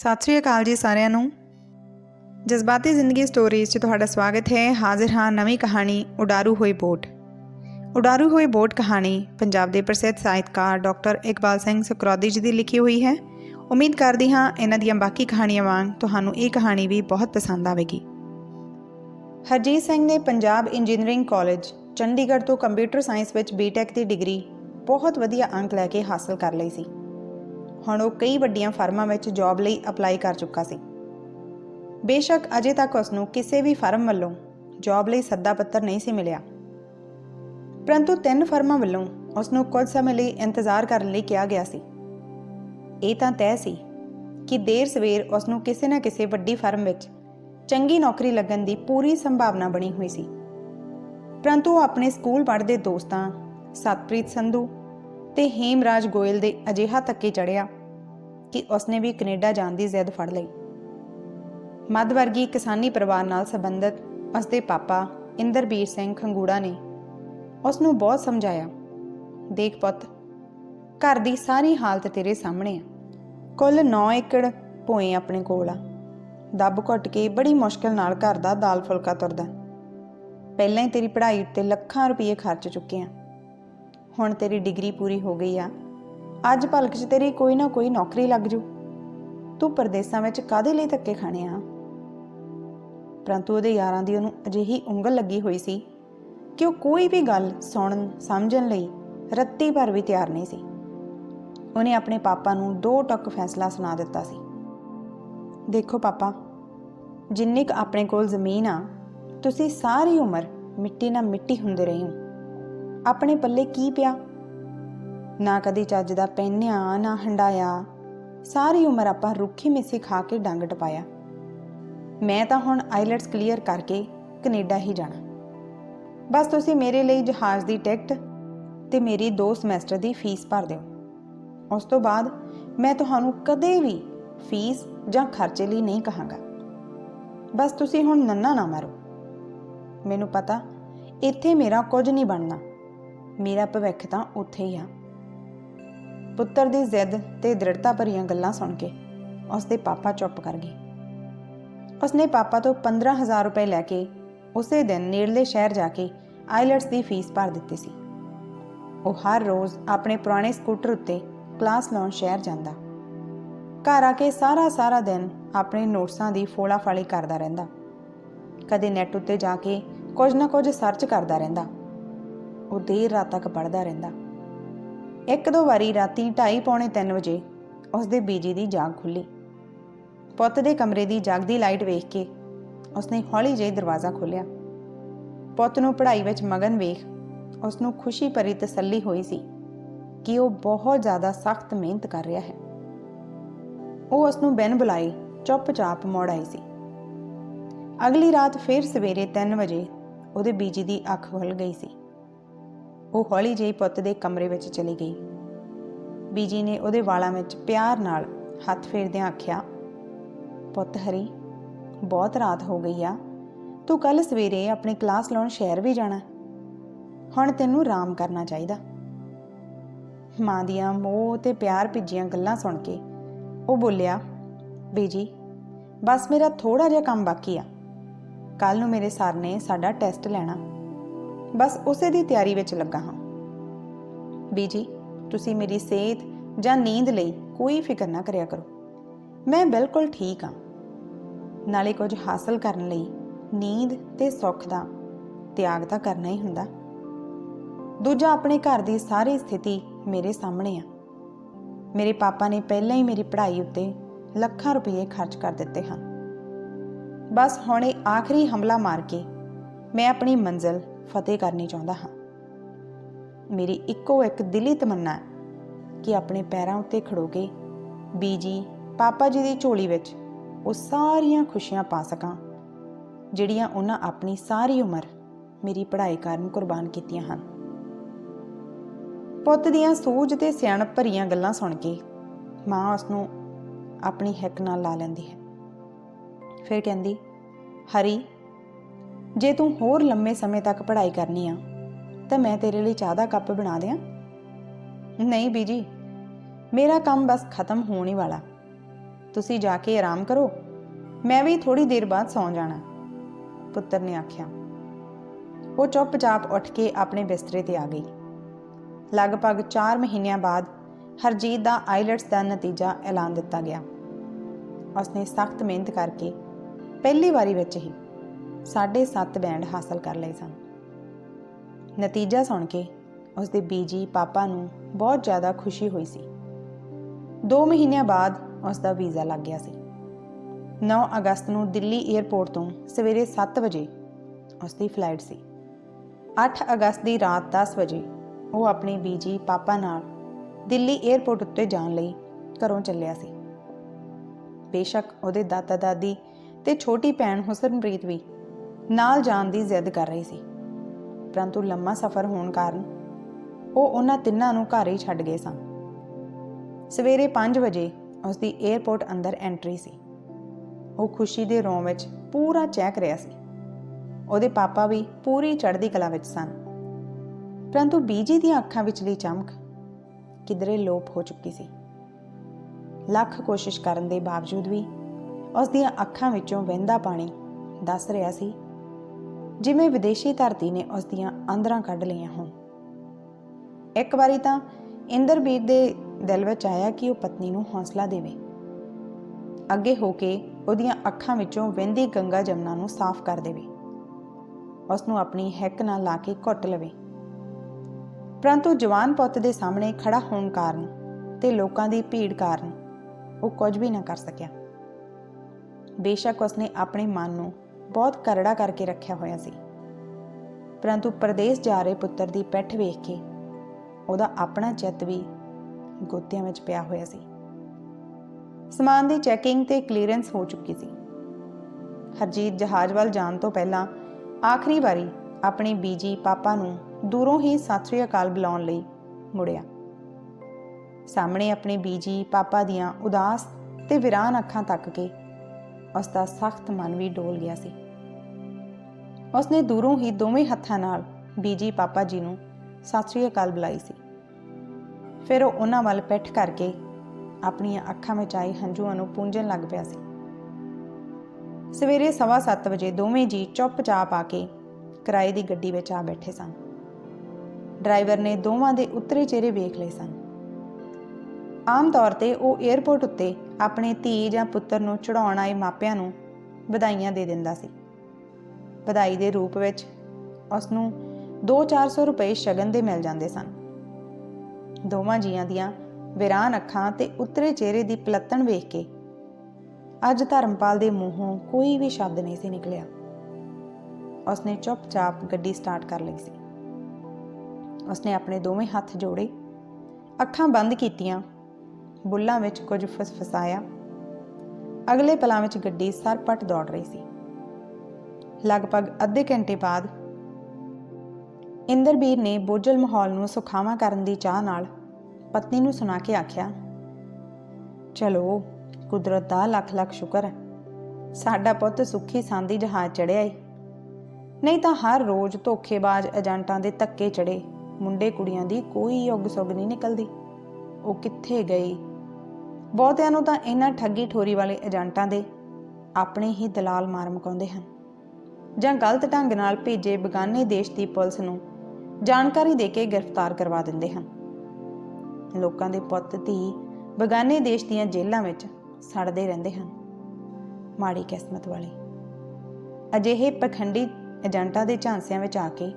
ਸਤਿ ਸ਼੍ਰੀ ਅਕਾਲ ਜੀ ਸਾਰਿਆਂ ਨੂੰ। ਜਜ਼ਬਾਤੀ ਜ਼ਿੰਦਗੀ ਸਟੋਰੀਜ਼ 'ਚ ਤੁਹਾਡਾ ਸਵਾਗਤ ਹੈ। ਹਾਜ਼ਰ ਹਾਂ ਨਵੀਂ ਕਹਾਣੀ, ਉਡਾਰੂ ਹੋਈ ਬੋਟ। ਉਡਾਰੂ ਹੋਈ ਬੋਟ ਕਹਾਣੀ ਪੰਜਾਬ ਦੇ ਪ੍ਰਸਿੱਧ ਸਾਹਿਤਕਾਰ ਡਾਕਟਰ ਇਕਬਾਲ ਸਿੰਘ ਸਕਰੋਦੀ ਜੀ ਦੀ ਲਿਖੀ ਹੋਈ ਹੈ। ਉਮੀਦ ਕਰਦੀ ਹਾਂ ਇਹਨਾਂ ਦੀਆਂ ਬਾਕੀ ਕਹਾਣੀਆਂ ਵਾਂਗ ਤੁਹਾਨੂੰ ਇਹ ਕਹਾਣੀ ਵੀ ਬਹੁਤ ਪਸੰਦ ਆਵੇਗੀ। ਹਰਜੀਤ ਸਿੰਘ ਨੇ ਪੰਜਾਬ ਇੰਜੀਨੀਅਰਿੰਗ ਕਾਲਜ ਚੰਡੀਗੜ੍ਹ ਤੋਂ ਕੰਪਿਊਟਰ ਸਾਇੰਸ ਵਿੱਚ ਬੀਟੈਕ ਦੀ ਡਿਗਰੀ ਬਹੁਤ ਵਧੀਆ ਅੰਕ ਲੈ ਕੇ ਹਾਸਲ ਕਰ ਲਈ ਸੀ। ਹੁਣ ਉਹ ਕਈ ਵੱਡੀਆਂ ਫਰਮਾਂ ਵਿੱਚ ਜੌਬ ਲਈ ਅਪਲਾਈ ਕਰ ਚੁੱਕਾ ਸੀ। ਬੇਸ਼ੱਕ ਅਜੇ ਤੱਕ ਉਸ ਨੂੰ ਕਿਸੇ ਵੀ ਫਰਮ ਵੱਲੋਂ ਜੌਬ ਲਈ ਸੱਦਾ ਪੱਤਰ ਨਹੀਂ ਸੀ ਮਿਲਿਆ। ਪਰੰਤੂ ਤਿੰਨ ਫਰਮਾਂ ਵੱਲੋਂ ਉਸ ਨੂੰ ਕੁਝ ਸਮੇਂ ਲਈ ਇੰਤਜ਼ਾਰ ਕਰਨ ਲਈ ਕਿਹਾ ਗਿਆ ਸੀ। ਇਹ ਤਾਂ ਤੈਅ ਸੀ ਕਿ ਦੇਰ ਸਵੇਰ ਉਸ ਨੂੰ ਕਿਸੇ ਨਾ ਕਿਸੇ ਵੱਡੀ ਫਰਮ ਵਿੱਚ ਚੰਗੀ ਨੌਕਰੀ ਲੱਗਣ ਦੀ ਪੂਰੀ ਸੰਭਾਵਨਾ ਬਣੀ ਹੋਈ ਸੀ। ਪਰੰਤੂ ਉਹ ਆਪਣੇ ਸਕੂਲ ਪੜ੍ਹਦੇ ਦੋਸਤਾਂ ਸਤਪ੍ਰੀਤ ਸੰਧੂ ਤੇ ਹੇਮਰਾਜ ਗੋਇਲ ਦੇ ਅਜਿਹਾ ਧੱਕੇ ਚੜਿਆ ਕਿ ਉਸਨੇ ਵੀ ਕੈਨੇਡਾ ਜਾਣ ਦੀ ਜ਼ਿੱਦ ਫੜ ਲਈ। ਮੱਧ ਵਰਗੀ ਕਿਸਾਨੀ ਪਰਿਵਾਰ ਨਾਲ ਸੰਬੰਧਿਤ ਉਸਦੇ ਪਾਪਾ ਇੰਦਰਬੀਰ ਸਿੰਘ ਖੰਗੂੜਾ ਨੇ ਉਸ ਨੂੰ ਬਹੁਤ ਸਮਝਾਇਆ। ਦੇਖ ਪੁੱਤ, ਘਰ ਦੀ ਸਾਰੀ ਹਾਲਤ ਤੇਰੇ ਸਾਹਮਣੇ ਆ। ਕੁੱਲ 9 ਏਕੜ ਭੋਏ ਆਪਣੇ ਕੋਲ ਆ। ਦੱਬ ਘੁੱਟ ਕੇ ਬੜੀ ਮੁਸ਼ਕਲ ਨਾਲ ਘਰ ਦਾ ਦਾਲ ਫੁਲਕਾ ਤੁਰਦਾ। ਪਹਿਲਾਂ ਹੀ ਤੇਰੀ ਪੜ੍ਹਾਈ ਉੱਤੇ ਲੱਖਾਂ ਰੁਪਏ ਖਰਚ ਚੁੱਕੇ ਆ। ਹੁਣ ਤੇਰੀ ਡਿਗਰੀ ਪੂਰੀ ਹੋ ਗਈ ਆ। ਅੱਜ ਭਲਕ 'ਚ ਤੇਰੀ ਕੋਈ ਨਾ ਕੋਈ ਨੌਕਰੀ ਲੱਗ ਜੂ। ਤੂੰ ਪਰਦੇਸਾਂ ਵਿੱਚ ਕਾਦੇ ਲਈ ਧੱਕੇ ਖਾਣੇ ਆ? ਪਰੰਤੂ ਉਹਦੇ ਯਾਰਾਂ ਦੀ ਉਹਨੂੰ ਅਜਿਹੀ ਉਂਗਲ ਲੱਗੀ ਹੋਈ ਸੀ ਕਿ ਉਹ ਕੋਈ ਵੀ ਗੱਲ ਸੁਣਨ, ਸਮਝਣ ਲਈ ਰੱਤੀ ਭਰ ਵੀ ਤਿਆਰ ਨਹੀਂ ਸੀ। ਉਹਨੇ ਆਪਣੇ ਪਾਪਾ ਨੂੰ ਦੋ ਟੱਕ ਫੈਸਲਾ ਸੁਣਾ ਦਿੱਤਾ ਸੀ। ਦੇਖੋ ਪਾਪਾ, ਜਿੰਨੀ ਕੁ ਆਪਣੇ ਕੋਲ ਜ਼ਮੀਨ ਆ, ਤੁਸੀਂ ਸਾਰੀ ਉਮਰ ਮਿੱਟੀ ਨਾਲ ਮਿੱਟੀ ਹੁੰਦੇ ਰਹੇ ਹੋ। ਆਪਣੇ ਪੱਲੇ ਕੀ ਪਿਆ? ਨਾ ਕਦੀ ਚੱਜ ਦਾ ਪਹਿਨਿਆ, ਨਾ ਹੰਡਾਇਆ। ਸਾਰੀ ਉਮਰ ਆਪਾਂ ਰੁੱਖੀ ਮਿੱਸੀ ਖਾ ਕੇ ਡੰਗ ਟਪਾਇਆ। ਮੈਂ ਤਾਂ ਹੁਣ ਆਈਲੈਟਸ ਕਲੀਅਰ ਕਰਕੇ ਕੈਨੇਡਾ ਹੀ ਜਾਣਾ। ਬਸ ਤੁਸੀਂ ਮੇਰੇ ਲਈ ਜਹਾਜ਼ ਦੀ ਟਿਕਟ ਤੇ ਮੇਰੀ 2 ਸਮੈਸਟਰ ਦੀ ਫੀਸ ਭਰ ਦਿਓ। ਉਸ ਤੋਂ ਬਾਅਦ ਮੈਂ ਤੁਹਾਨੂੰ ਕਦੇ ਵੀ ਫੀਸ ਜਾਂ ਖਰਚੇ ਲਈ ਨਹੀਂ ਕਹਾਂਗਾ। ਬਸ ਤੁਸੀਂ ਹੁਣ ਨੰਨਾ ਨਾ ਮਾਰੋ। ਮੈਨੂੰ ਪਤਾ ਇੱਥੇ ਮੇਰਾ ਕੁਝ ਨਹੀਂ ਬਣਨਾ। ਮੇਰਾ ਭਵਿੱਖ ਤਾਂ ਉੱਥੇ ਹੀ ਆ। ਪੁੱਤਰ ਦੀ ਜ਼ਿੱਦ ਤੇ ਦ੍ਰਿੜਤਾ ਭਰੀਆਂ ਗੱਲਾਂ ਸੁਣ ਕੇ ਉਸਦੇ ਪਾਪਾ ਚੁੱਪ ਕਰ ਗਏ। ਉਸਨੇ ਪਾਪਾ ਤੋਂ 15000 ਰੁਪਏ ਲੈ ਕੇ ਉਸੇ ਦਿਨ ਨੇੜਲੇ ਸ਼ਹਿਰ ਜਾ ਕੇ ਆਈਲਟਸ ਦੀ ਫੀਸ ਭਰ ਦਿੱਤੀ ਸੀ। ਉਹ ਹਰ ਰੋਜ਼ ਆਪਣੇ ਪੁਰਾਣੇ ਸਕੂਟਰ ਉੱਤੇ ਕਲਾਸ ਲਾਉਣ ਸ਼ਹਿਰ ਜਾਂਦਾ। ਘਰ ਆ ਕੇ ਸਾਰਾ ਸਾਰਾ ਦਿਨ ਆਪਣੇ ਨੋਟਸਾਂ ਦੀ ਫੋਲਾ ਫਾਲੀ ਕਰਦਾ ਰਹਿੰਦਾ। ਕਦੇ ਨੈਟ ਉੱਤੇ ਜਾ ਕੇ ਕੁਝ ਨਾ ਕੁਝ ਸਰਚ ਕਰਦਾ ਰਹਿੰਦਾ। ਉਹ ਦੇਰ ਰਾਤ ਤੱਕ ਪੜਦਾ ਰਹਿੰਦਾ। ਇੱਕ ਦੋ ਵਾਰੀ ਰਾਤੀ 2:30 ਪੌਣੇ 3 ਵਜੇ ਉਸਦੇ ਬੀਜੀ ਦੀ ਜਾਗ ਖੁੱਲੀ। ਪੁੱਤ ਦੇ ਕਮਰੇ ਦੀ ਜਾਗਦੀ ਲਾਈਟ ਵੇਖ ਕੇ ਉਸਨੇ ਹੌਲੀ ਜਿਹੀ ਦਰਵਾਜ਼ਾ ਖੋਲ੍ਹਿਆ। ਪੁੱਤ ਨੂੰ ਪੜ੍ਹਾਈ ਵਿੱਚ ਮਗਨ ਵੇਖ ਉਸ ਨੂੰ ਖੁਸ਼ੀ ਭਰੀ ਤਸੱਲੀ ਹੋਈ ਸੀ ਕਿ ਉਹ ਬਹੁਤ ਜ਼ਿਆਦਾ ਸਖਤ ਮਿਹਨਤ ਕਰ ਰਿਹਾ ਹੈ। ਉਹ ਉਸ ਨੂੰ ਬਿਨ ਬੁਲਾਏ ਚੁੱਪਚਾਪ ਮੋੜ ਆਈ ਸੀ। ਅਗਲੀ ਰਾਤ ਫਿਰ ਸਵੇਰੇ 3 ਵਜੇ ਉਹਦੇ ਬੀਜੀ ਦੀ ਅੱਖ ਖੁੱਲ ਗਈ ਸੀ। ਉਹ ਹੌਲੀ ਜਿਹੀ ਪੁੱਤ ਦੇ ਕਮਰੇ ਵਿੱਚ ਚਲੀ ਗਈ। ਬੀਜੀ ਨੇ ਉਹਦੇ ਵਾਲਾਂ ਵਿੱਚ ਪਿਆਰ ਨਾਲ ਹੱਥ ਫੇਰਦਿਆਂ ਆਖਿਆ, ਪੁੱਤ ਹਰੀ, ਬਹੁਤ ਰਾਤ ਹੋ ਗਈ ਆ। ਤੂੰ ਕੱਲ ਸਵੇਰੇ ਆਪਣੀ ਕਲਾਸ ਲਾਉਣ ਸ਼ਹਿਰ ਵੀ ਜਾਣਾ। ਹੁਣ ਤੈਨੂੰ ਆਰਾਮ ਕਰਨਾ ਚਾਹੀਦਾ ਮਾਂ ਦੀਆਂ ਮੋਹ ਤੇ ਪਿਆਰ ਭਿੱਜੀਆਂ ਗੱਲਾਂ ਸੁਣ ਕੇ ਉਹ ਬੋਲਿਆ, ਬੀਜੀ, ਬਸ ਮੇਰਾ ਥੋੜਾ ਜਿਹਾ ਕੰਮ ਬਾਕੀ ਆ। ਕੱਲ ਨੂੰ ਮੇਰੇ ਸਰ ਨੇ ਸਾਡਾ ਟੈਸਟ ਲੈਣਾ। ਬਸ ਉਸੇ ਦੀ ਤਿਆਰੀ ਵਿੱਚ ਲੱਗਾ ਹਾਂ। ਬੀਜੀ, ਤੁਸੀਂ ਮੇਰੀ ਸਿਹਤ ਜਾਂ ਨੀਂਦ ਲਈ ਕੋਈ ਫਿਕਰ ਨਾ ਕਰਿਆ ਕਰੋ। ਮੈਂ ਬਿਲਕੁਲ ਠੀਕ ਹਾਂ। ਨਾਲੇ ਕੁਝ ਹਾਸਲ ਕਰਨ ਲਈ ਨੀਂਦ ਤੇ ਸੁੱਖ ਦਾ ਤਿਆਗ ਤਾਂ ਕਰਨਾ ਹੀ ਹੁੰਦਾ। ਦੂਜਾ, ਆਪਣੇ ਘਰ ਦੀ ਸਾਰੀ ਸਥਿਤੀ ਮੇਰੇ ਸਾਹਮਣੇ ਆ। ਮੇਰੇ ਪਾਪਾ ਨੇ ਪਹਿਲਾਂ ਹੀ ਮੇਰੀ ਪੜ੍ਹਾਈ ਉੱਤੇ ਲੱਖਾਂ ਰੁਪਏ ਖਰਚ ਕਰ ਦਿੱਤੇ ਹਨ। ਬਸ ਹੁਣ ਇਹ ਆਖਰੀ ਹਮਲਾ ਮਾਰ ਕੇ ਮੈਂ ਆਪਣੀ ਮੰਜ਼ਿਲ ਫਤਿਹ ਕਰਨੀ ਚਾਹੁੰਦਾ ਹਾਂ। ਮੇਰੀ ਇੱਕੋ ਇੱਕ ਦਿਲੀ ਤਮੰਨਾ ਹੈ ਕਿ ਆਪਣੇ ਪੈਰਾਂ ਉੱਤੇ ਖੜੋ ਕੇ ਬੀਜੀ, ਪਾਪਾ ਜੀ ਦੀ ਝੋਲੀ ਵਿੱਚ ਉਹ ਸਾਰੀਆਂ ਖੁਸ਼ੀਆਂ ਪਾ ਸਕਾਂ, ਜਿਹੜੀਆਂ ਉਹਨਾਂ ਆਪਣੀ ਸਾਰੀ ਉਮਰ ਮੇਰੀ ਪੜ੍ਹਾਈ ਕਾਰਨ ਕੁਰਬਾਨ ਕੀਤੀਆਂ ਹਨ। ਪੁੱਤ ਦੀਆਂ ਸੂਝ ਤੇ ਸਿਆਣਪ ਭਰੀਆਂ ਗੱਲਾਂ ਸੁਣ ਕੇ ਮਾਂ ਉਸ ਨੂੰ ਆਪਣੀ ਹਿੱਕ ਨਾਲ ਲਾ ਲੈਂਦੀ ਹੈ। ਫਿਰ ਕਹਿੰਦੀ, ਹਰੀ ਜੇ ਤੂੰ ਹੋਰ ਲੰਮੇ ਸਮੇਂ ਤੱਕ ਪੜ੍ਹਾਈ ਕਰਨੀ ਆ, ਤਾਂ ਮੈਂ ਤੇਰੇ ਲਈ ਚਾਹ ਦਾ ਕੱਪ ਬਣਾ ਦਿਆਂ। ਨਹੀਂ ਬੀਜੀ, ਮੇਰਾ ਕੰਮ ਬਸ ਖਤਮ ਹੋਣ ਹੀ ਵਾਲਾ। ਤੁਸੀਂ ਜਾ ਕੇ ਆਰਾਮ ਕਰੋ, ਮੈਂ ਵੀ ਥੋੜੀ ਦੇਰ ਬਾਅਦ ਸੌਂ ਜਾਣਾ, ਪੁੱਤਰ ਨੇ ਆਖਿਆ। ਉਹ ਚੁੱਪਚਾਪ ਉੱਠ ਕੇ ਆਪਣੇ ਬਿਸਤਰੇ ਤੇ ਆ ਗਈ। ਲਗਭਗ 4 ਮਹੀਨਿਆਂ ਬਾਅਦ ਹਰਜੀਤ ਦਾ ਆਈਲਟਸ ਦਾ ਨਤੀਜਾ ਐਲਾਨ ਦਿੱਤਾ ਗਿਆ। ਉਸਨੇ ਸਖਤ ਮਿਹਨਤ ਕਰਕੇ ਪਹਿਲੀ ਵਾਰੀ ਵਿੱਚ ਹੀ 7.5 ਬੈਂਡ ਹਾਸਲ ਕਰ ਲਏ ਸਨ। ਨਤੀਜਾ ਸੁਣ ਕੇ ਉਸਦੇ ਬੀਜੀ ਪਾਪਾ ਨੂੰ ਬਹੁਤ ਜ਼ਿਆਦਾ ਖੁਸ਼ੀ ਹੋਈ ਸੀ। 2 ਮਹੀਨਿਆਂ ਬਾਅਦ ਉਸ ਦਾ ਵੀਜ਼ਾ ਲੱਗ ਗਿਆ ਸੀ। 9 ਅਗਸਤ ਨੂੰ ਦਿੱਲੀ 에ਅਰਪੋਰਟ ਤੋਂ ਸਵੇਰੇ 7 ਵਜੇ ਉਸ ਦੀ ਫਲਾਈਟ ਸੀ। 8 ਅਗਸਤ ਦੀ ਰਾਤ 10 ਵਜੇ ਉਹ ਆਪਣੇ ਬੀਜੀ ਪਾਪਾ ਨਾਲ ਦਿੱਲੀ 에ਅਰਪੋਰਟ ਉੱਤੇ ਜਾਣ ਲਈ ਘਰੋਂ ਚੱਲਿਆ ਸੀ। ਬੇਸ਼ੱਕ ਉਹਦੇ ਦਾਦਾ ਦਾਦੀ ਤੇ ਛੋਟੀ ਭੈਣ ਹੁਸਨਪ੍ਰੀਤ ਵੀ ਨਾਲ ਜਾਣ ਦੀ ਜ਼ਿੱਦ ਕਰ ਰਹੀ ਸੀ। ਪਰੰਤੂ ਲੰਮਾ ਸਫ਼ਰ ਹੋਣ ਕਾਰਨ ਉਹ ਉਹਨਾਂ ਤਿੰਨਾਂ ਨੂੰ ਘਰ ਹੀ ਛੱਡ ਗਏ ਸਨ। ਸਵੇਰੇ 5 ਵਜੇ ਉਸ ਦੀ 에ਅਰਪੋਰਟ ਅੰਦਰ ਐਂਟਰੀ ਸੀ। ਉਹ ਖੁਸ਼ੀ ਦੇ ਰੋਂ ਵਿੱਚ ਪੂਰਾ ਚਹਿਕ ਰਿਹਾ ਸੀ। ਉਹਦੇ ਪਾਪਾ ਵੀ ਪੂਰੀ ਚੜ੍ਹਦੀ ਕਲਾ ਵਿੱਚ ਸਨ। ਪਰੰਤੂ ਬੀਜੀ ਦੀਆਂ ਅੱਖਾਂ ਵਿੱਚਲੀ ਚਮਕ ਕਿਧਰੇ ਲੋਪ ਹੋ ਚੁੱਕੀ ਸੀ। ਲੱਖ ਕੋਸ਼ਿਸ਼ ਕਰਨ ਦੇ ਬਾਵਜੂਦ ਵੀ ਉਸ ਦੀਆਂ ਅੱਖਾਂ ਵਿੱਚੋਂ ਵਹਿੰਦਾ ਪਾਣੀ ਦੱਸ ਰਿਹਾ ਸੀ ਜਿਵੇਂ ਵਿਦੇਸ਼ੀ ਧਰਤੀ ਨੇ ਉਸ ਦੀਆਂ ਅੰਦਰਾਂ ਕੱਢ ਲਈਆਂ ਹੋਣ। ਇੱਕ ਵਾਰੀ ਤਾਂ ਇੰਦਰਬੀਰ ਦੇ ਦਿਲ ਵਿੱਚ ਆਇਆ ਕਿ ਉਹ ਪਤਨੀ ਨੂੰ ਹੌਸਲਾ ਦੇਵੇ। ਅੱਗੇ ਹੋ ਕੇ ਉਹਦੀਆਂ ਅੱਖਾਂ ਵਿੱਚੋਂ ਵਹਿੰਦੀ ਗੰਗਾ ਜਮਨਾ ਨੂੰ ਸਾਫ਼ ਕਰ ਦੇਵੇ। ਉਸ ਨੂੰ ਆਪਣੀ ਹੈਕ ਨਾਲ ਲਾ ਕੇ ਘੁੱਟ ਲਵੇ। ਪਰੰਤੂ ਜਵਾਨ ਪੁੱਤ ਦੇ ਸਾਹਮਣੇ ਖੜਾ ਹੋਣ ਕਾਰਨ ਤੇ ਲੋਕਾਂ ਦੀ ਭੀੜ ਕਾਰਨ ਉਹ ਕੁਝ ਵੀ ਨਾ ਕਰ ਸਕਿਆ। ਬੇਸ਼ੱਕ ਉਸਨੇ ਆਪਣੇ ਮਨ ਨੂੰ ਬਹੁਤ ਕਰੜਾ ਕਰਕੇ ਰੱਖਿਆ ਹੋਇਆ ਸੀ। ਪਰੰਤੂ ਪਰਦੇਸ ਜਾ ਰਹੇ ਪੁੱਤਰ ਦੀ ਪਿੱਠ ਵੇਖ ਕੇ ਉਹਦਾ ਆਪਣਾ ਚਿੱਤ ਵੀ ਗੋਤਿਆਂ ਵਿੱਚ ਪਿਆ ਹੋਇਆ ਸੀ। ਸਮਾਨ ਦੀ ਚੈਕਿੰਗ ਤੇ ਕਲੀਅਰੈਂਸ ਹੋ ਚੁੱਕੀ ਸੀ। ਹਰਜੀਤ ਜਹਾਜ਼ ਵੱਲ ਜਾਣ ਤੋਂ ਪਹਿਲਾਂ ਆਖਰੀ ਵਾਰੀ ਆਪਣੇ ਬੀਜੀ ਪਾਪਾ ਨੂੰ ਦੂਰੋਂ ਹੀ ਸਤਿ ਸ੍ਰੀ ਅਕਾਲ ਬੁਲਾਉਣ ਲਈ ਮੁੜਿਆ। ਸਾਹਮਣੇ ਆਪਣੇ ਬੀਜੀ ਪਾਪਾ ਦੀਆਂ ਉਦਾਸ ਤੇ ਵਿਰਾਨ ਅੱਖਾਂ ਤੱਕ ਕੇ ਉਸ ਦਾ ਸਖਤ ਮਨ ਵੀ ਡੋਲ ਗਿਆ ਸੀ। ਉਸਨੇ ਦੂਰੋਂ ਹੀ ਦੋਵੇਂ ਹੱਥਾਂ ਨਾਲ ਬੀਜੀ ਪਾਪਾ ਜੀ ਨੂੰ ਸਤਿ ਸ੍ਰੀ ਅਕਾਲ ਬੁਲਾਈ ਸੀ। ਫਿਰ ਉਹ ਉਹਨਾਂ ਵੱਲ ਪਿੱਠ ਕਰਕੇ ਆਪਣੀਆਂ ਅੱਖਾਂ ਵਿੱਚ ਆਏ ਹੰਝੂਆਂ ਨੂੰ ਪੂੰਝਣ ਲੱਗ ਪਿਆ ਸੀ। ਸਵੇਰੇ 7:30 ਵਜੇ ਦੋਵੇਂ ਜੀ ਚੁੱਪਚਾਪ ਆ ਕੇ ਕਿਰਾਏ ਦੀ ਗੱਡੀ ਵਿੱਚ ਆ ਬੈਠੇ ਸਨ। ਡਰਾਈਵਰ ਨੇ ਦੋਵਾਂ ਦੇ ਉੱਤਰੇ ਚਿਹਰੇ ਵੇਖ ਲਏ ਸਨ। ਆਮ ਤੌਰ ਤੇ ਉਹ 에ਅਰਪੋਰਟ ਉੱਤੇ ਆਪਣੇ ਧੀ ਜਾਂ ਪੁੱਤਰ ਨੂੰ ਚੜਾਉਣ ਆਏ ਮਾਪਿਆਂ ਨੂੰ ਵਧਾਈਆਂ ਦੇ ਦਿੰਦਾ ਸੀ। ਵਧਾਈ ਦੇ ਰੂਪ ਵਿੱਚ ਉਸ ਨੂੰ 2-400 ਰੁਪਏ ਸ਼ਗਨ ਦੇ ਮਿਲ ਜਾਂਦੇ ਸਨ। ਦੋਵਾਂ ਜੀਆਂ ਦੀਆਂ ਵਿਰਾਨ ਅੱਖਾਂ ਤੇ ਉਤਰੇ ਚਿਹਰੇ ਦੀ ਪਲੱਤਣ ਵੇਖ ਕੇ ਅੱਜ ਧਰਮਪਾਲ ਦੇ ਮੂੰਹੋਂ ਕੋਈ ਵੀ ਸ਼ਬਦ ਨਹੀਂ ਸੀ ਨਿਕਲਿਆ। ਉਸਨੇ ਚੁੱਪਚਾਪ ਗੱਡੀ ਸਟਾਰਟ ਕਰ ਲਈ ਸੀ। ਉਸਨੇ ਆਪਣੇ ਦੋਵੇਂ ਹੱਥ ਜੋੜੇ, ਅੱਖਾਂ ਬੰਦ ਕੀਤੀਆਂ, ਬੁੱਲਾਂ ਵਿੱਚ ਕੁਝ ਫਸਫਸਾਇਆ। ਅਗਲੇ ਪਲਾਂ ਵਿੱਚ ਗੱਡੀ ਸਰਪਟ ਦੌੜ ਰਹੀ ਸੀ। ਲਗਭਗ ਅੱਧੇ ਘੰਟੇ ਬਾਅਦ ਇੰਦਰਬੀਰ ਨੇ ਬੋਝਲ ਮਾਹੌਲ ਨੂੰ ਸੁਖਾਵਾਂ ਕਰਨ ਦੀ ਚਾਹ ਨਾਲ ਪਤਨੀ ਨੂੰ ਸੁਣਾ ਕੇ ਆਖਿਆ, ਚਲੋ, ਕੁਦਰਤ ਦਾ ਲੱਖ ਲੱਖ ਸ਼ੁਕਰ ਹੈ। ਸਾਡਾ ਪੁੱਤ ਸੁੱਖੀ ਸਾਂਦੀ ਜਹਾਜ਼ ਚੜਿਆ ਏ। ਨਹੀਂ ਤਾਂ ਹਰ ਰੋਜ਼ ਧੋਖੇਬਾਜ਼ ਏਜੰਟਾਂ ਦੇ ਧੱਕੇ ਚੜੇ ਮੁੰਡੇ ਕੁੜੀਆਂ ਦੀ ਕੋਈ ਯੁੱਗ ਸੁੱਗ ਨਹੀਂ ਨਿਕਲਦੀ। ਉਹ ਕਿੱਥੇ ਗਈ ਬਹੁਤਿਆਂ ਨੂੰ ਤਾਂ ਇਹਨਾਂ ਠੱਗੀ ਠੋਰੀ ਵਾਲੇ ਏਜੰਟਾਂ ਦੇ ਆਪਣੇ ਹੀ ਦਲਾਲ ਮਾਰ ਮਕਾਉਂਦੇ ਹਨ। ਜਾਂ ਗਲਤ ਢੰਗ ਨਾਲ ਭੇਜੇ ਬਗਾਨੇ ਦੇਸ਼ ਦੀ ਪੁਲਿਸ ਨੂੰ ਜਾਣਕਾਰੀ ਦੇ ਕੇ ਗ੍ਰਿਫਤਾਰ ਕਰਵਾ ਦਿੰਦੇ ਹਨ। ਲੋਕਾਂ ਦੇ ਪੁੱਤ, ਧੀ ਬਗਾਨੇ ਦੇਸ਼ ਦੀਆਂ ਜੇਲ੍ਹਾਂ ਵਿੱਚ ਸੜਦੇ ਰਹਿੰਦੇ ਹਨ। ਮਾੜੀ ਕਿਸਮਤ ਵਾਲੇ। ਅਜਿਹੇ ਪਖੰਡੀ ਏਜੰਟਾਂ ਦੇ ਝਾਂਸਿਆਂ ਵਿੱਚ ਆ ਕੇ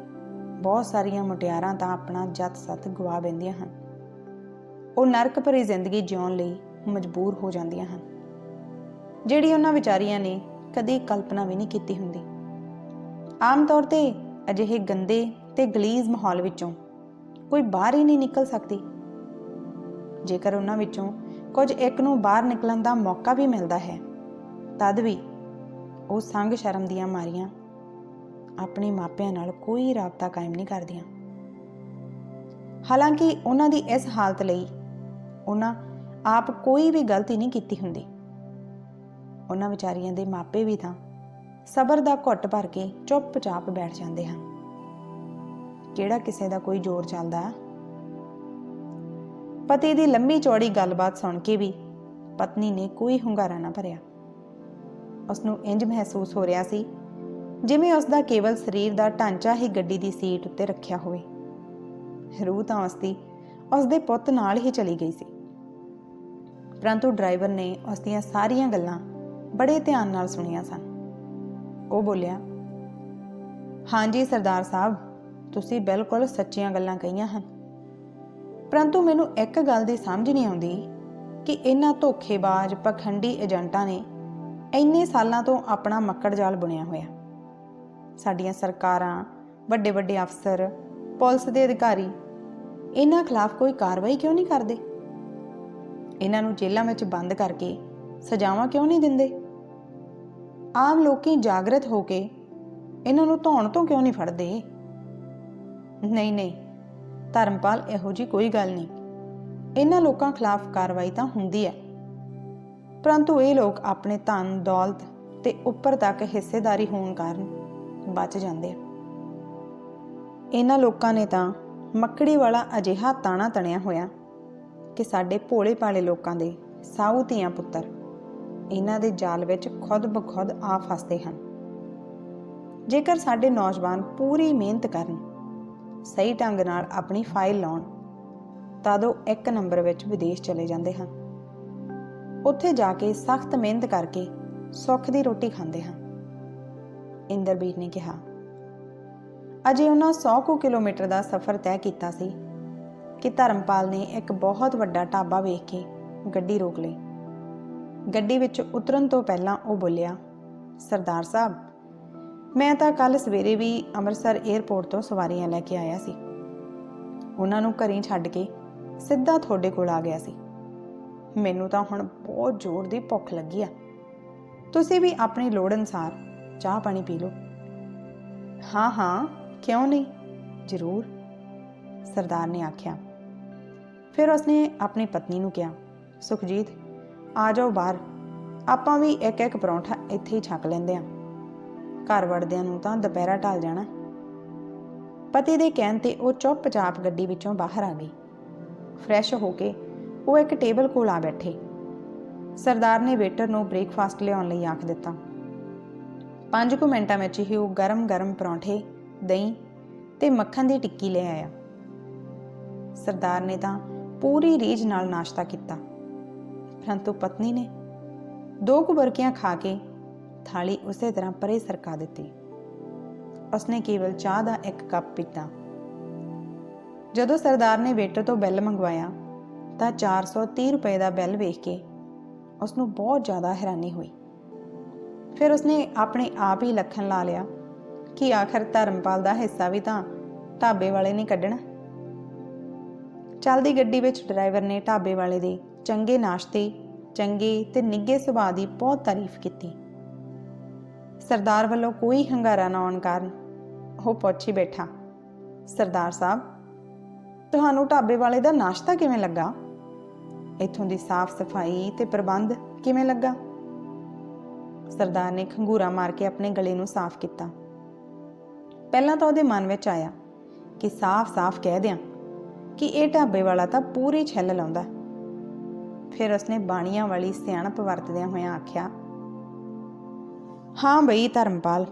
ਬਹੁਤ ਸਾਰੀਆਂ ਮੁਟਿਆਰਾਂ ਤਾਂ ਆਪਣਾ ਜੱਤ ਸੱਤ ਗਵਾ ਬੈਂਦੀਆਂ ਹਨ। ਉਹ ਨਰਕ ਭਰੀ ਜ਼ਿੰਦਗੀ ਜਿਉਣ ਲਈ ਮਜਬੂਰ ਹੋ ਜਾਂਦੀਆਂ ਹਨ। ਜਿਹੜੀ ਉਹਨਾਂ ਵਿਚਾਰੀਆਂ ਨੇ ਕਦੇ ਕਲਪਨਾ ਵੀ ਨਹੀਂ ਕੀਤੀ ਹੁੰਦੀ। ਆਮ ਤੌਰ ਤੇ ਅਜਿਹੇ ਗੰਦੇ ਤੇ ਗਲੀਜ਼ ਮਾਹੌਲ ਵਿੱਚੋਂ ਕੋਈ ਬਾਹਰ ਹੀ ਨਹੀਂ ਨਿਕਲ ਸਕਦੀ। ਜੇਕਰ ਉਹਨਾਂ ਵਿੱਚੋਂ ਕੁਝ ਇੱਕ ਨੂੰ ਬਾਹਰ ਨਿਕਲਣ ਦਾ ਮੌਕਾ ਵੀ ਮਿਲਦਾ ਹੈ, ਤਦ ਵੀ ਉਹ ਸੰਗ ਸ਼ਰਮ ਦੀਆਂ ਮਾਰੀਆਂ ਆਪਣੇ ਮਾਪਿਆਂ ਨਾਲ ਕੋਈ ਰਾਬਤਾ ਕਾਇਮ ਨਹੀਂ ਕਰਦੀਆਂ। ਹਾਲਾਂਕਿ ਉਹਨਾਂ ਦੀ ਇਸ ਹਾਲਤ ਲਈ ਉਹਨਾਂ ਆਪ ਕੋਈ ਵੀ ਗਲਤੀ ਨਹੀਂ ਕੀਤੀ ਹੁੰਦੀ। ਉਹਨਾਂ ਵਿਚਾਰੀਆਂ ਦੇ ਮਾਪੇ ਵੀ ਤਾਂ ਸਬਰ ਦਾ ਘੁੱਟ ਭਰ ਕੇ ਚੁੱਪਚਾਪ ਬੈਠ ਜਾਂਦੇ ਹਨ। ਕਿਹੜਾ ਕਿਸੇ ਦਾ ਕੋਈ ਜ਼ੋਰ ਚੱਲਦਾ? ਪਤੀ ਦੀ ਲੰਮੀ ਚੌੜੀ ਗੱਲਬਾਤ ਸੁਣ ਕੇ ਵੀ ਪਤਨੀ ਨੇ ਕੋਈ ਹੁੰਗਾਰਾ ਨਾ ਭਰਿਆ। ਉਸ ਨੂੰ ਇੰਜ ਮਹਿਸੂਸ ਹੋ ਰਿਹਾ ਸੀ ਜਿਵੇਂ ਉਸ ਦਾ ਕੇਵਲ ਸਰੀਰ ਦਾ ਢਾਂਚਾ ਹੀ ਗੱਡੀ ਦੀ ਸੀਟ ਉੱਤੇ ਰੱਖਿਆ ਹੋਵੇ। ਰੂਹ ਤਾਂ ਉਸ ਦੀ ਉਸ ਦੇ ਪੁੱਤ ਨਾਲ ਹੀ ਚਲੀ ਗਈ ਸੀ। ਪਰੰਤੂ ਡਰਾਈਵਰ ਨੇ ਉਸ ਦੀਆਂ ਸਾਰੀਆਂ ਗੱਲਾਂ ਬੜੇ ਧਿਆਨ ਨਾਲ ਸੁਣੀਆਂ ਸਨ। ਉਹ ਬੋਲਿਆ, ਹਾਂਜੀ ਸਰਦਾਰ ਸਾਹਿਬ, ਤੁਸੀਂ ਬਿਲਕੁਲ ਸੱਚੀਆਂ ਗੱਲਾਂ ਕਹੀਆਂ ਹਨ। ਪਰੰਤੂ ਮੈਨੂੰ ਇੱਕ ਗੱਲ ਦੀ ਸਮਝ ਨਹੀਂ ਆਉਂਦੀ ਕਿ ਇਹਨਾਂ ਧੋਖੇਬਾਜ਼ ਪਖੰਡੀ ਏਜੰਟਾਂ ਨੇ ਇੰਨੇ ਸਾਲਾਂ ਤੋਂ ਆਪਣਾ ਮੱਕੜ ਜਾਲ ਬੁਣਿਆ ਹੋਇਆ। ਸਾਡੀਆਂ ਸਰਕਾਰਾਂ ਵੱਡੇ ਵੱਡੇ ਅਫਸਰ, ਪੁਲਿਸ ਦੇ ਅਧਿਕਾਰੀ, ਇਹਨਾਂ ਖਿਲਾਫ ਕੋਈ ਕਾਰਵਾਈ ਕਿਉਂ ਨਹੀਂ ਕਰਦੇ? ਇਹਨਾਂ ਨੂੰ ਜੇਲ੍ਹਾਂ ਵਿੱਚ ਬੰਦ ਕਰਕੇ ਸਜ਼ਾਵਾਂ ਕਿਉਂ ਨਹੀਂ ਦਿੰਦੇ? ਆਮ ਲੋਕੀ ਜਾਗਰਤ ਹੋ ਕੇ ਇਹਨਾਂ ਨੂੰ ਧੌਣ ਤੋਂ ਕਿਉਂ ਨਹੀਂ ਫੜਦੇ? ਨਹੀਂ ਨਹੀਂ, ਧਰਮਪਾਲ ਇਹੋ ਜੀ ਕੋਈ ਗੱਲ ਨਹੀਂ। ਇਹਨਾਂ ਲੋਕਾਂ ਖਿਲਾਫ ਕਾਰਵਾਈ ਤਾਂ ਹੁੰਦੀ ਹੈ। ਪਰੰਤੂ ਇਹ ਲੋਕ ਆਪਣੇ ਧਨ, ਦੌਲਤ ਤੇ ਉੱਪਰ ਤੱਕ ਹਿੱਸੇਦਾਰੀ ਹੋਣ ਕਾਰਨ ਬਚ ਜਾਂਦੇ ਆ। ਇਹਨਾਂ ਲੋਕਾਂ ਨੇ ਤਾਂ ਮੱਕੜੀ ਵਾਲਾ ਅਜਿਹਾ ਤਾਣਾ ਤਣਿਆ ਹੋਇਆ ਕਿ ਸਾਡੇ ਭੋਲੇ ਭਾਲੇ ਲੋਕਾਂ ਦੇ ਸਾਊ ਧੀਆਂ ਪੁੱਤਰ ਇਹਨਾਂ ਦੇ ਜਾਲ ਵਿੱਚ ਖੁਦ ਬਖੁਦ ਆ ਫਸਦੇ ਹਨ। ਜੇਕਰ ਸਾਡੇ ਨੌਜਵਾਨ ਪੂਰੀ ਮਿਹਨਤ ਕਰਨ, ਸਹੀ ਢੰਗ ਨਾਲ ਆਪਣੀ ਫਾਈਲ ਲਾਉਣ, ਤਦ ਉਹ ਇੱਕ ਨੰਬਰ ਵਿੱਚ ਵਿਦੇਸ਼ ਚਲੇ ਜਾਂਦੇ ਹਨ। ਉੱਥੇ ਜਾ ਕੇ ਸਖਤ ਮਿਹਨਤ ਕਰਕੇ ਸੁੱਖ ਦੀ ਰੋਟੀ ਖਾਂਦੇ ਹਨ। ਇੰਦਰਬੀਰ ਨੇ ਕਿਹਾ, ਅਜੇ ਉਹਨਾਂ 100 ਕੁ ਕਿਲੋਮੀਟਰ ਦਾ ਸਫ਼ਰ ਤੈਅ ਕੀਤਾ ਸੀ ਕਿ ਧਰਮਪਾਲ ਨੇ ਇੱਕ ਬਹੁਤ ਵੱਡਾ ਢਾਬਾ ਵੇਖ ਕੇ ਗੱਡੀ ਰੋਕ ਲਈ। ਗੱਡੀ ਵਿੱਚ ਉਤਰਨ ਤੋਂ ਪਹਿਲਾਂ ਉਹ ਬੋਲਿਆ, ਸਰਦਾਰ ਸਾਹਿਬ, ਮੈਂ ਤਾਂ ਕੱਲ ਸਵੇਰੇ ਵੀ ਅੰਮ੍ਰਿਤਸਰ 에ਅਰਪੋਰਟ ਤੋਂ ਸਵਾਰੀਆਂ ਲੈ ਕੇ ਆਇਆ ਸੀ। ਉਹਨਾਂ ਨੂੰ ਘਰੇ ਛੱਡ ਕੇ ਸਿੱਧਾ ਤੁਹਾਡੇ ਕੋਲ ਆ ਗਿਆ ਸੀ। ਮੈਨੂੰ ਤਾਂ ਹੁਣ ਬਹੁਤ ਜ਼ੋਰ ਦੀ ਭੁੱਖ ਲੱਗੀ ਆ। ਤੁਸੀਂ ਵੀ ਆਪਣੀ ਲੋੜ ਅਨਸਾਰ ਚਾਹ ਪਾਣੀ ਪੀ ਲਓ। ਹਾਂ ਹਾਂ, ਕਿਉਂ ਨਹੀਂ? ਜ਼ਰੂਰ, ਸਰਦਾਰ ਨੇ ਆਖਿਆ। ਫਿਰ ਉਸਨੇ ਆਪਣੀ ਪਤਨੀ ਨੂੰ ਕਿਹਾ, ਸੁਖਜੀਤ ਆ ਜਾਓ ਬਾਹਰ। ਆਪਾਂ ਵੀ ਇੱਕ ਇੱਕ ਪਰੌਂਠਾ ਇੱਥੇ ਹੀ ਛਕ ਲੈਂਦੇ ਆਂ ਘਰ ਵੜਦਿਆਂ ਨੂੰ ਤਾਂ ਦੁਪਹਿਰਾ ਢਲ ਜਾਣਾ। ਪਤੀ ਦੇ ਕਹਿਣ ਤੇ ਉਹ ਚੁੱਪਚਾਪ ਗੱਡੀ ਵਿੱਚੋਂ ਬਾਹਰ ਆ ਗਈ। ਫਰੈਸ਼ ਹੋ ਕੇ ਉਹ ਇੱਕ ਟੇਬਲ ਕੋਲ ਆ ਬੈਠੇ। ਸਰਦਾਰ ਨੇ ਵੇਟਰ ਨੂੰ ਬ੍ਰੇਕਫਾਸਟ ਲਿਆਉਣ ਲਈ ਆਖ ਦਿੱਤਾ। ਪੰਜ ਕੁ ਮਿੰਟਾਂ ਵਿੱਚ ਹੀ ਉਹ ਗਰਮ-ਗਰਮ ਪਰੌਂਠੇ, ਦਹੀਂ ਤੇ ਮੱਖਣ ਦੀ ਟਿੱਕੀ ਲੈ ਆਇਆ। ਸਰਦਾਰ ਨੇ ਤਾਂ ਪੂਰੀ ਰੀਝ ਨਾਲ ਨਾਸ਼ਤਾ ਕੀਤਾ। ਪਰੰਤੂ ਪਤਨੀ ਨੇ ਦੋ ਕੁ ਬਰਕੀਆਂ ਖਾ ਕੇ ਥਾਲੀ ਉਸੇ ਤਰ੍ਹਾਂ ਪਰੇ ਸਰਕਾ ਦਿੱਤੀ। ਉਸਨੇ ਕੇਵਲ ਚਾਹ ਦਾ ਇੱਕ ਕੱਪ ਪੀਤਾ। ਜਦੋਂ ਸਰਦਾਰ ਨੇ ਵੇਟਰ ਤੋਂ ਬਿੱਲ ਮੰਗਵਾਇਆ, ਤਾਂ 430 ਰੁਪਏ ਦਾ ਬਿੱਲ ਵੇਖ ਕੇ ਉਸ ਨੂੰ ਬਹੁਤ ਜ਼ਿਆਦਾ ਹੈਰਾਨੀ ਹੋਈ। ਫਿਰ ਉਸਨੇ ਆਪਣੇ ਆਪ ਹੀ ਲੱਖਣ ਲਾ ਲਿਆ ਕਿ ਆਖਰ ਧਰਮਪਾਲ ਦਾ ਹਿੱਸਾ ਵੀ ਤਾਂ ਢਾਬੇ ਵਾਲੇ ਨੇ ਕੱਢਣਾ। ਚੱਲਦੀ ਗੱਡੀ ਵਿੱਚ ਡਰਾਈਵਰ ਨੇ ਢਾਬੇ ਵਾਲੇ ਦੇ ਚੰਗੇ ਨਾਸ਼ਤੇ, ਚੰਗੇ ਤੇ ਨਿੱਘੇ ਸੁਭਾਅ ਦੀ ਬਹੁਤ ਤਾਰੀਫ ਕੀਤੀ। ਸਰਦਾਰ ਵੱਲੋਂ ਕੋਈ ਹੰਗਾਰਾ ਨਾ ਆਉਣ ਕਾਰਨ ਉਹ ਪਹੁੰਚੀ ਬੈਠਾ। ਸਰਦਾਰ ਸਾਹਿਬ, ਤੁਹਾਨੂੰ ਢਾਬੇ ਵਾਲੇ ਦਾ ਨਾਸ਼ਤਾ ਕਿਵੇਂ ਲੱਗਾ? ਇੱਥੋਂ ਦੀ ਸਾਫ਼ ਸਫ਼ਾਈ ਤੇ ਪ੍ਰਬੰਧ ਕਿਵੇਂ ਲੱਗਾ? ਸਰਦਾਰ ਨੇ ਖੰਗੂਰਾ ਮਾਰ ਕੇ ਆਪਣੇ ਗਲੇ ਨੂੰ ਸਾਫ਼ ਕੀਤਾ। ਪਹਿਲਾਂ ਤਾਂ ਉਹਦੇ ਮਨ ਵਿੱਚ ਆਇਆ ਕਿ ਸਾਫ਼-ਸਾਫ਼ ਕਹਿ ਦਿਆਂ ਕਿ ਇਹ ਢਾਬੇ ਵਾਲਾ ਤਾਂ ਪੂਰੀ ਛੱਲ ਲਾਉਂਦਾ। ਫਿਰ ਉਸਨੇ ਬਾਣੀਆਂ ਵਾਲੀ ਸਿਆਣਪ ਵਰਤਦਿਆਂ ਹੋਇਆਂ ਆਖਿਆ, ਹਾਂ ਬਈ ਧਰਮਪਾਲ,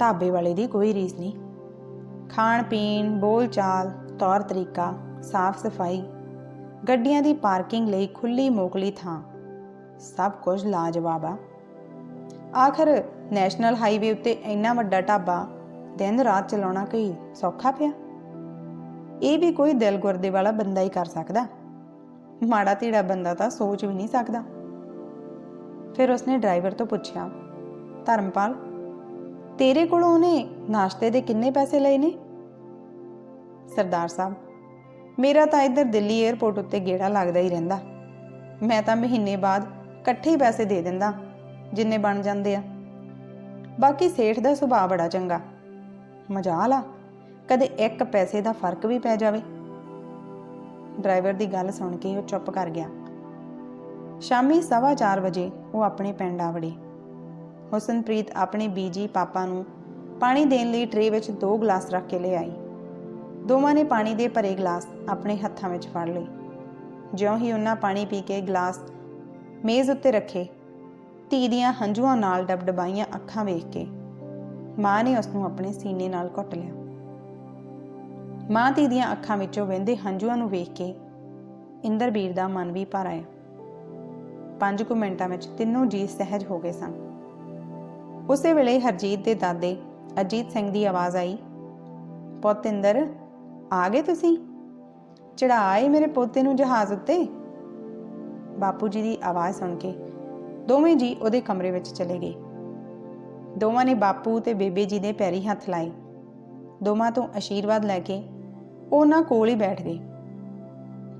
ਢਾਬੇ ਵਾਲੇ ਦੀ ਕੋਈ ਰੀਸ ਨਹੀਂ। ਖਾਣ ਪੀਣ, ਬੋਲ ਚਾਲ, ਤੌਰ ਤਰੀਕਾ, ਸਾਫ਼ ਸਫ਼ਾਈ, ਗੱਡੀਆਂ ਦੀ ਪਾਰਕਿੰਗ ਲਈ ਖੁੱਲੀ ਮੋਕਲੀ ਥਾਂ, ਸਭ ਕੁਝ ਲਾਜਵਾਬ ਆ। ਆਖਰ ਨੈਸ਼ਨਲ ਹਾਈਵੇ ਉੱਤੇ ਇੰਨਾ ਵੱਡਾ ਢਾਬਾ ਦਿਨ ਰਾਤ ਚਲਾਉਣਾ ਕੋਈ ਸੌਖਾ ਪਿਆ? ਇਹ ਵੀ ਕੋਈ ਦਿਲ ਗੁਰਦੇ ਵਾਲਾ ਬੰਦਾ ਹੀ ਕਰ ਸਕਦਾ? ਮਾੜਾ ਧੀੜਾ ਬੰਦਾ ਤਾਂ ਸੋਚ ਵੀ ਨਹੀਂ ਸਕਦਾ। ਫਿਰ ਉਸਨੇ ਡਰਾਈਵਰ ਤੋਂ ਪੁੱਛਿਆ, ਧਰਮਪਾਲ, ਤੇਰੇ ਕੋਲੋਂ ਉਹਨੇ ਨਾਸ਼ਤੇ ਦੇ ਕਿੰਨੇ ਪੈਸੇ ਲਏ ਨੇ? ਸਰਦਾਰ ਸਾਹਿਬ, ਮੇਰਾ ਤਾਂ ਇੱਧਰ ਦਿੱਲੀ 에ਅਰਪੋਰਟ ਉੱਤੇ ਗੇੜਾ ਲੱਗਦਾ ਹੀ ਰਹਿੰਦਾ। ਮੈਂ ਤਾਂ ਮਹੀਨੇ ਬਾਅਦ ਇਕੱਠੇ ਹੀ ਪੈਸੇ ਦੇ ਦਿੰਦਾ, ਜਿੰਨੇ ਬਣ ਜਾਂਦੇ ਆ। ਬਾਕੀ ਸੇਠ ਦਾ ਸੁਭਾਅ ਬੜਾ ਚੰਗਾ। ਮਜਾਲ ਆ, ਕਦੇ ਇੱਕ ਪੈਸੇ ਦਾ ਫ਼ਰਕ ਵੀ ਪੈ ਜਾਵੇ। ਡਰਾਈਵਰ ਦੀ ਗੱਲ ਸੁਣ ਕੇ ਉਹ ਚੁੱਪ ਕਰ ਗਿਆ। ਸ਼ਾਮੀ 4:30 ਵਜੇ ਉਹ ਆਪਣੇ ਪਿੰਡ ਆ ਵੜੀ। ਹੁਸਨਪ੍ਰੀਤ ਆਪਣੇ ਬੀਜੀ ਪਾਪਾ ਨੂੰ ਪਾਣੀ ਦੇਣ ਲਈ ਟਰੇ ਵਿੱਚ ਦੋ ਗਲਾਸ ਰੱਖ ਕੇ ਲੈ ਆਈ। ਦੋਵਾਂ ਨੇ ਪਾਣੀ ਦੇ ਭਰੇ ਗਲਾਸ ਆਪਣੇ ਹੱਥਾਂ ਵਿੱਚ ਫੜ ਲਏ। ਜਿਉਂ ਹੀ ਉਹਨਾਂ ਪਾਣੀ ਪੀ ਕੇ ਗਲਾਸ ਮੇਜ਼ ਉੱਤੇ ਰੱਖੇ, ਧੀ ਦੀਆਂ ਹੰਝੂਆਂ ਨਾਲ ਡਬਡਬਾਈਆਂ ਅੱਖਾਂ ਵੇਖ ਕੇ ਮਾਂ ਨੇ ਉਸ ਨੂੰ ਆਪਣੇ ਸੀਨੇ ਨਾਲ ਘੁੱਟ ਲਿਆ। ਮਾਂ ਧੀ ਦੀਆਂ ਅੱਖਾਂ ਵਿੱਚੋਂ ਵਹਿੰਦੇ ਹੰਝੂਆਂ ਨੂੰ ਵੇਖ ਕੇ ਇੰਦਰਬੀਰ ਦਾ ਮਨ ਵੀ ਭਰ ਆਇਆ। ਪੰਜ ਕੁ ਮਿੰਟਾਂ ਵਿੱਚ ਤਿੰਨੋਂ ਜੀ ਸਹਿਜ ਹੋ ਗਏ ਸਨ। ਉਸੇ ਵੇਲੇ ਹਰਜੀਤ ਦੇ ਦਾਦੇ ਅਜੀਤ ਸਿੰਘ ਦੀ ਆਵਾਜ਼ ਆਈ ਪੁੱਤ ਇੰਦਰ ਆ ਗਏ ਤੁਸੀਂ? ਚੜਾਏ ਮੇਰੇ ਪੋਤੇ ਨੂੰ ਜਹਾਜ਼ ਉੱਤੇ? ਬਾਪੂ ਜੀ ਦੀ ਆਵਾਜ਼ ਸੁਣ ਕੇ ਦੋਵੇਂ ਜੀ ਉਹਦੇ ਕਮਰੇ ਵਿੱਚ ਚਲੇ ਗਏ। ਦੋਵਾਂ ਨੇ ਬਾਪੂ ਤੇ ਬੇਬੇ ਜੀ ਦੇ ਪੈਰੀ ਹੱਥ ਲਾਏ। ਦੋਵਾਂ ਤੋਂ ਆਸ਼ੀਰਵਾਦ ਲੈ ਕੇ ਉਹਨਾਂ ਕੋਲ ਹੀ ਬੈਠ ਗਏ।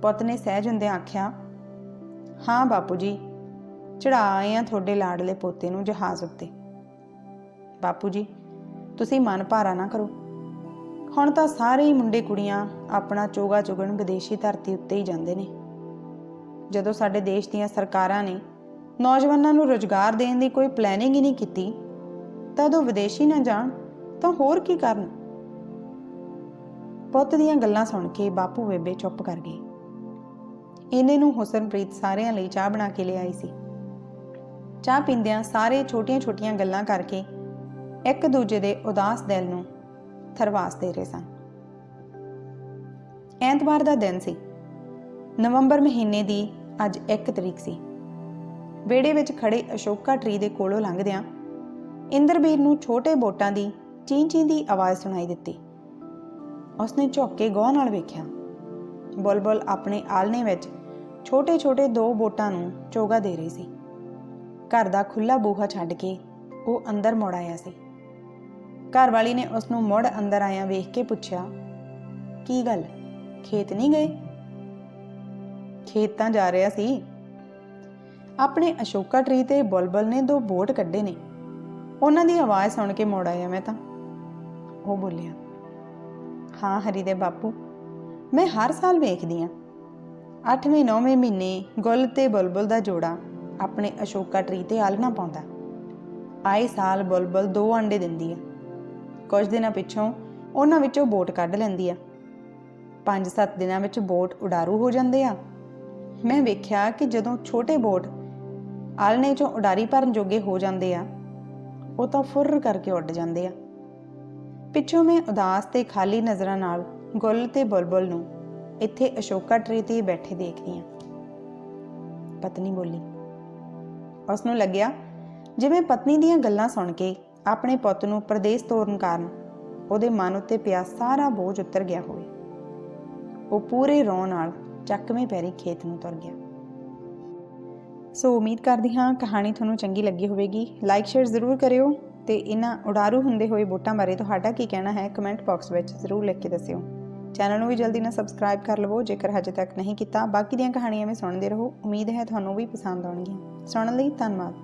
ਪੁੱਤ ਨੇ ਸਹਿਜ ਹੁੰਦਿਆਂ ਆਖਿਆ, ਹਾਂ ਬਾਪੂ ਜੀ ਚੜਾ ਆਏ ਆ ਤੁਹਾਡੇ ਲਾਡਲੇ ਪੋਤੇ ਨੂੰ ਜਹਾਜ਼ ਉੱਤੇ। ਬਾਪੂ ਜੀ, ਤੁਸੀਂ ਮਨ ਭਾਰਾ ਨਾ ਕਰੋ। ਹੁਣ ਤਾਂ ਸਾਰੇ ਹੀ ਮੁੰਡੇ ਕੁੜੀਆਂ ਆਪਣਾ ਚੋਗਾ ਚੁਗਣ ਵਿਦੇਸ਼ੀ ਧਰਤੀ ਉੱਤੇ ਹੀ ਜਾਂਦੇ ਨੇ। ਜਦੋਂ ਸਾਡੇ ਦੇਸ਼ ਦੀਆਂ ਸਰਕਾਰਾਂ ਨੇ ਨੌਜਵਾਨਾਂ ਨੂੰ ਰੋਜ਼ਗਾਰ ਦੇਣ ਦੀ ਕੋਈ ਪਲੈਨਿੰਗ ਹੀ ਨਹੀਂ ਕੀਤੀ, ਤਦ ਉਹ ਵਿਦੇਸ਼ੀ ਨਾ ਜਾਣ ਤਾਂ ਹੋਰ ਕੀ ਕਰਨ? ਪੁੱਤ ਦੀਆਂ ਗੱਲਾਂ ਸੁਣ ਕੇ ਬਾਪੂ ਬੇਬੇ ਚੁੱਪ ਕਰ ਗਏ। ਇਹਨੇ ਨੂੰ ਹੁਸਨਪ੍ਰੀਤ ਸਾਰਿਆਂ ਲਈ ਚਾਹ ਬਣਾ ਕੇ ਲਿਆਈ ਸੀ। ਚਾਹ ਪੀਂਦਿਆਂ ਸਾਰੇ ਛੋਟੀਆਂ-ਛੋਟੀਆਂ ਗੱਲਾਂ ਕਰਕੇ ਇੱਕ ਦੂਜੇ ਦੇ ਉਦਾਸ ਦਿਲ ਨੂੰ ਥਰਵਾਸ ਦੇ ਰਹੇ ਸਨ। ਐਤਵਾਰ ਦਾ ਦਿਨ ਸੀ। ਨਵੰਬਰ ਮਹੀਨੇ ਦੀ ਅੱਜ 1 ਤਰੀਕ ਸੀ। ਵਿਹੜੇ ਵਿੱਚ ਖੜੇ ਅਸ਼ੋਕਾ ਟਰੀ ਦੇ ਕੋਲੋਂ ਲੰਘਦਿਆਂ ਇੰਦਰਬੀਰ ਨੂੰ ਛੋਟੇ ਬੋਟਾਂ ਦੀ ਚੀਂ-ਚੀਂ ਦੀ ਆਵਾਜ਼ ਸੁਣਾਈ ਦਿੱਤੀ। ਉਸਨੇ ਝੁੱਕ ਕੇ ਗੌਰ ਨਾਲ ਵੇਖਿਆ। ਬੁਲਬੁਲ ਆਪਣੇ ਆਲਣੇ ਵਿੱਚ ਛੋਟੇ-ਛੋਟੇ ਦੋ ਬੋਟਾਂ ਨੂੰ ਚੋਗਾ ਦੇ ਰਹੀ ਸੀ। ਘਰ ਦਾ ਖੁੱਲਾ ਬੂਹਾ ਛੱਡ ਕੇ ਉਹ ਅੰਦਰ ਮੁੜ ਆਇਆ ਸੀ। ਘਰ ਵਾਲੀ ਨੇ ਉਸ ਨੂੰ ਮੁੜ ਅੰਦਰ ਆਇਆ ਵੇਖ ਕੇ ਪੁੱਛਿਆ, ਕੀ ਗੱਲ? ਖੇਤ ਨਹੀਂ ਗਏ? ਖੇਤ ਤਾਂ ਜਾ ਰਿਹਾ ਸੀ। ਆਪਣੇ ਅਸ਼ੋਕਾ ਟਰੀ ਤੇ ਬੁਲਬੁਲ ਨੇ ਦੋ ਬੋਟ ਕੱਢੇ ਨੇ। ਉਹਨਾਂ ਦੀ ਆਵਾਜ਼ ਸੁਣ ਕੇ ਮੁੜ ਆਇਆ ਮੈਂ ਤਾਂ। ਉਹ ਬੋਲਿਆ ਹਾਂ ਹਰੀ ਦੇ ਬਾਪੂ। ਮੈਂ ਹਰ ਸਾਲ ਵੇਖਦੀ ਆ 8ਵੇਂ 9ਵੇਂ ਮਹੀਨੇ ਗੁੱਲ ਤੇ ਬੁਲਬੁਲ ਦਾ ਜੋੜਾ ਆਪਣੇ ਅਸ਼ੋਕਾ ਟਰੀ ਤੇ ਆਲਣਾ ਪਾਉਂਦਾ। ਆਏ ਸਾਲ ਬੁਲਬੁਲ ਦੋ ਅੰਡੇ ਦਿੰਦੀ ਆ ਕੁਝ ਦਿਨਾਂ ਪਿੱਛੋਂ ਉਹਨਾਂ ਵਿੱਚੋਂ ਬੋਟ ਕੱਢ ਲੈਂਦੀ ਆ 5-7 ਦਿਨਾਂ ਵਿੱਚ ਬੋਟ ਉਡਾਰੂ ਹੋ ਜਾਂਦੇ ਆ। ਮੈਂ ਵੇਖਿਆ ਕਿ ਜਦੋਂ ਛੋਟੇ ਬੋਟ ਆਲਣੇ ਚੋਂ ਉਡਾਰੀ ਭਰਨ ਜੋਗੇ ਹੋ ਜਾਂਦੇ ਆ, ਉਹ ਤਾਂ ਫੁਰ ਕਰਕੇ ਉੱਡ ਜਾਂਦੇ ਆ। ਪਿੱਛੋਂ ਮੈਂ ਉਦਾਸ ਤੇ ਖਾਲੀ ਨਜ਼ਰਾਂ ਨਾਲ ਗੁੱਲ ਤੇ ਬੁਲਬੁਲ ਨੂੰ ਇੱਥੇ ਅਸ਼ੋਕਾ ਟਰੀ ਤੇ ਬੈਠੇ ਦੇਖਦੀ ਆ ਪਤਨੀ ਬੋਲੀ ਉਸ ਨੂੰ ਲੱਗਿਆ ਜਿਵੇਂ ਪਤਨੀ ਦੀਆਂ ਗੱਲਾਂ ਸੁਣ ਕੇ ਆਪਣੇ ਪੁੱਤ ਨੂੰ ਪ੍ਰਦੇਸ਼ ਤੋਰਨ ਕਾਰਨ ਉਹਦੇ ਮਨ ਉੱਤੇ ਪਿਆ ਸਾਰਾ ਬੋਝ ਉਤਰ ਗਿਆ ਹੋਵੇ। ਉਹ ਪੂਰੇ ਰੋਣ ਨਾਲ ਚੱਕਵੇਂ ਪੈਰੀ ਖੇਤ ਨੂੰ ਤੁਰ ਗਿਆ। ਸੋ ਉਮੀਦ ਕਰਦੀ ਹਾਂ ਕਹਾਣੀ ਤੁਹਾਨੂੰ ਚੰਗੀ ਲੱਗੀ ਹੋਵੇਗੀ। ਲਾਈਕ ਸ਼ੇਅਰ ਜ਼ਰੂਰ ਕਰਿਓ। ਤੇ ਇਹਨਾਂ ਉਡਾਰੂ ਹੁੰਦੇ ਹੋਏ ਬੂਟਾਂ ਬਾਰੇ ਤੁਹਾਡਾ ਕੀ ਕਹਿਣਾ ਹੈ ਕਮੈਂਟ ਬਾਕਸ ਵਿੱਚ ਜ਼ਰੂਰ ਲਿਖ ਕੇ ਦੱਸਿਓ। ਚੈਨਲ ਨੂੰ ਵੀ ਜਲਦੀ ਨਾਲ ਸਬਸਕ੍ਰਾਈਬ ਕਰ ਲਵੋ, ਜੇਕਰ ਹਜੇ ਤੱਕ ਨਹੀਂ ਕੀਤਾ, ਬਾਕੀ ਦੀਆਂ ਕਹਾਣੀਆਂ ਵੀ ਸੁਣਦੇ ਰਹੋ। ਉਮੀਦ ਹੈ ਤੁਹਾਨੂੰ ਵੀ ਪਸੰਦ ਆਉਣਗੀਆਂ। ਸੁਣਨ ਲਈ ਧੰਨਵਾਦ।